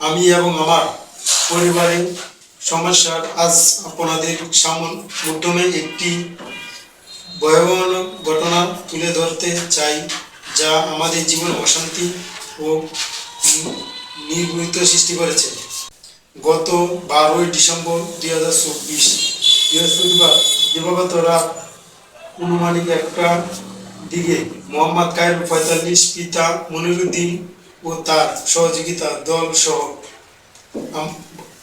আমি এবং আমার পরিবারের সমস্যার আজ আপনাদের সামন মাধ্যমে একটি ভয়াবহ ঘটনা তুলে ধরতে চাই, যা আমাদের জীবনে অশান্তি ও নির্বৃত সৃষ্টি করেছে। গত বারোই ডিসেম্বর দুই হাজার চব্বিশ বৃহস্পতিবার দিবাগত রাত অনুমানিক একটা দিকে মোহাম্মদ কায়ের পঁয়তাল্লিশ পিতা মনিরুদ্দিন ও তার সহযোগিতা দল সহ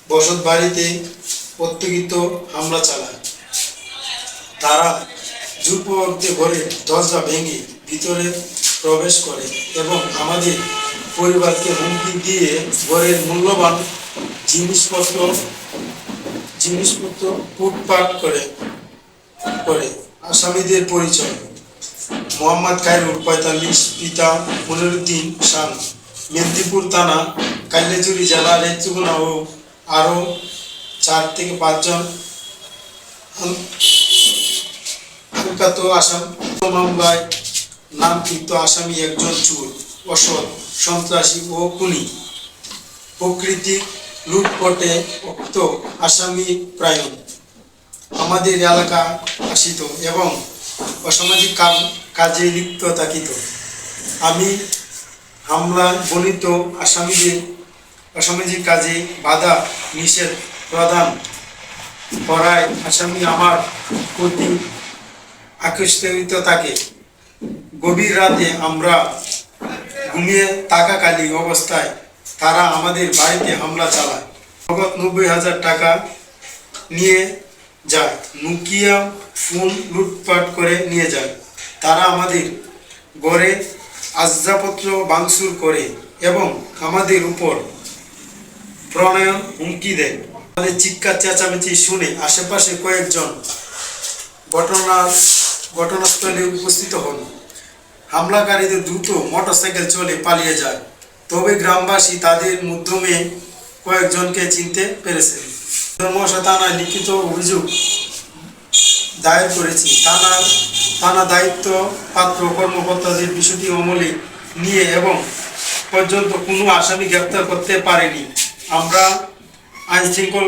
বসত বাড়িতে প্রত্যক্ষিত হামলা চালায়। তারা জুপতে ঘরে দরজা ভেঙে ভিতরে প্রবেশ করে এবং আমাদের পরিবারকে হুমকি দিয়ে ঘরের মূল্যবান জিনিসপত্র জিনিসপত্র ফুটপাট করে করে আসামিদের পরিচয়। মোহাম্মদ খায়রুল পঁয়তাল্লিশ পিতা মনিরুদ্দিন শান মেদিনীপুর থানা, কাল্যাচুরি জেলা নেত্রকোনা ও আরও চার থেকে পাঁচজন আলকাত আসাম মামলায় নামকৃত আসামি একজন চোর, অসৎ, সন্ত্রাসী ও খুনি। প্রকৃতি লুটপটে উক্ত আসামি প্রায়ণ আমাদের এলাকা আসিত এবং অসামাজিক কাজে লিপ্ত থাকিত। আমি হামলা বর্ণিত আসামিদের অসামাজিক কাজে বাধা নিষেধ প্রদান করায় আসামি আমার প্রতি আকৃষ্ট থাকে গভীর রাতে আমরা ঘুমিয়ে থাকাকালীন অবস্থায় তারা আমাদের বাড়িতে হামলা চালায়। নগদ নব্বই হাজার টাকা নিয়ে যায়। নোকিয়া ফোন লুটপাট করে নিয়ে যায়। তারা আমাদের ঘরে আসবাবপত্র ভাঙচুর করে এবং আমাদের উপর প্রণয়ন হুমকি দেয়। আমাদের চিৎকার, চেঁচামেচি শুনে আশেপাশে কয়েকজন ঘটনার ঘটনাস্থলে উপস্থিত হন। হামলাকারীদের দ্রুত মোটরসাইকেল চলে পালিয়ে যায়, তবে গ্রামবাসী তাদের মাধ্যমে কয়েকজনকে চিনতে পেরেছে ধর্মশা থানায় লিখিত অভিযোগ দায়ের করেছি। থানা থানা দায়িত্ব, পাত্র, কর্মকর্তাদের বিষয়টি অমলে নিয়ে এবং পর্যন্ত কোনো আসামি গ্রেপ্তার করতে পারেনি। আমরা আইন শৃঙ্খল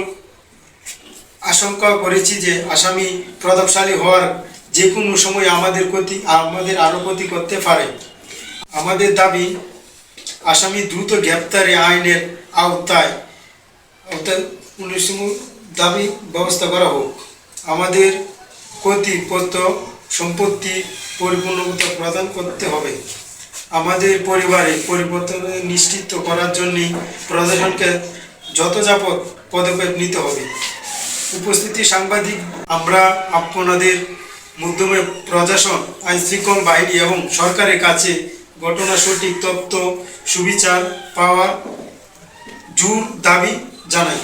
আশঙ্কা করেছি যে আসামি প্রতাপশালী হওয়ার যে কোনো সময় আমাদের ক্ষতি, আমাদের আরও ক্ষতি করতে পারে। আমাদের দাবি, আসামি দ্রুত গ্রেপ্তারে আইনের আওতায় আওতায় দাবি ব্যবস্থা করা হোক। আমাদের ক্ষতিপত্র সম্পত্তি পরিপূর্ণতা প্রদান করতে হবে। আমাদের পরিবারে পরিবর্তন নিশ্চিত করার জন্যই প্রশাসনকে যাবৎ পদক্ষেপ নিতে হবে। উপস্থিতি সাংবাদিক, আমরা আপনাদের মাধ্যমে প্রশাসন, আইন শৃঙ্খল বাহিনী এবং সরকারের কাছে ঘটনা সঠিক তথ্য, সুবিচার পাওয়ার জোর দাবি জানাই।